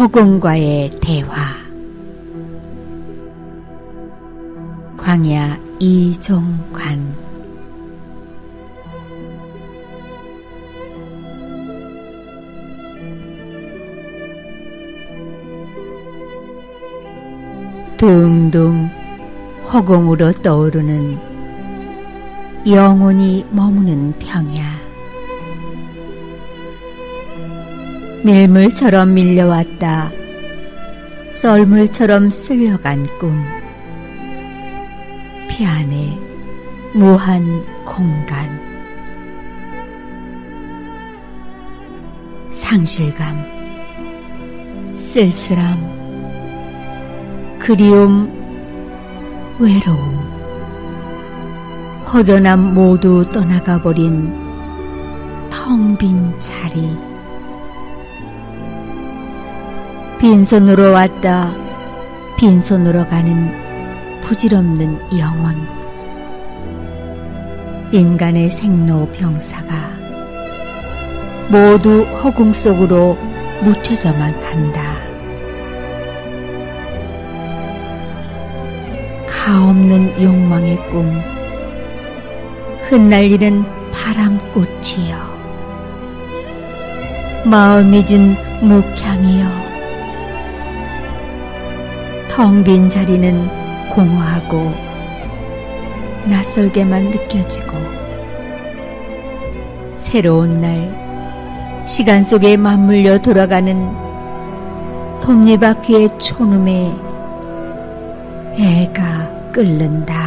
허공과의 대화. 광야 이종관. 둥둥 허공으로 떠오르는 영원히 머무는 평야 밀물처럼 밀려왔다. 썰물처럼 쓸려간 꿈. 피 안에 무한 공간. 상실감, 쓸쓸함, 그리움, 외로움. 허전함 모두 떠나가 버린 텅 빈 자리. 빈손으로 왔다. 빈손으로 가는 부질없는 영혼. 인간의 생로병사가 모두 허공 속으로 묻혀져만 간다. 가없는 욕망의 꿈 흩날리는 바람꽃이여. 마음 잊은 묵향이여 텅 빈 자리는 공허하고 낯설게만 느껴지고 새로운 날 시간 속에 맞물려 돌아가는 톱니바퀴의 초놈에 애가 끓는다.